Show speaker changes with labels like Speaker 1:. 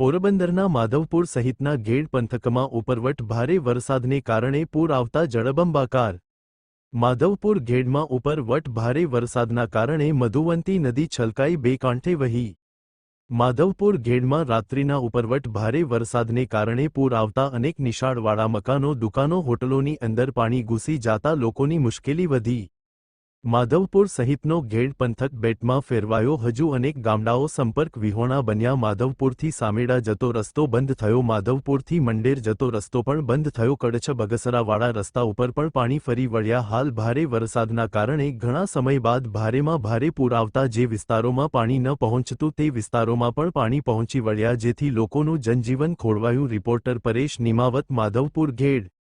Speaker 1: પોરબંદરના માધવપુર સહિતના ગેડ પંથકમાં ઉપરવટ ભારે વરસાદને કારણે પૂર આવતા જળબંબાકાર. માધવપુર ઘેડમાં ઉપરવટ ભારે વરસાદના કારણે મધુવંતી નદી છલકાઈ બે કાંઠે વહી. માધવપુર ઘેડમાં રાત્રિના ઉપરવટ ભારે વરસાદને કારણે પૂર આવતા અનેક નિશાળવાળા મકાનો, દુકાનો, હોટલોની અંદર પાણી ઘૂસી જાતા લોકોની મુશ્કેલી વધી. માધવપુર સહિતનો ઘેડ પંથક બેટમાં ફેરવાયો હજુ અનેક ગામડાઓ સંપર્ક વિહોણા બન્યા માધવપુરથી સામેડા જતો રસ્તો બંધ થયો માધવપુરથી મંડેર જતો રસ્તો પણ બંધ થયો કડછ બગસરાવાળા રસ્તા ઉપર પણ પાણી ફરી વળ્યા હાલ ભારે વરસાદના કારણે ઘણા સમય બાદ ભારેમાં ભારે પૂર આવતા જે વિસ્તારોમાં પાણી ન પહોંચતું તે વિસ્તારોમાં પણ પાણી પહોંચી વળ્યા જેથી લોકોનું જનજીવન ખોળવાયું. રિપોર્ટર પરેશ નિમાવત, માધવપુર ગેડ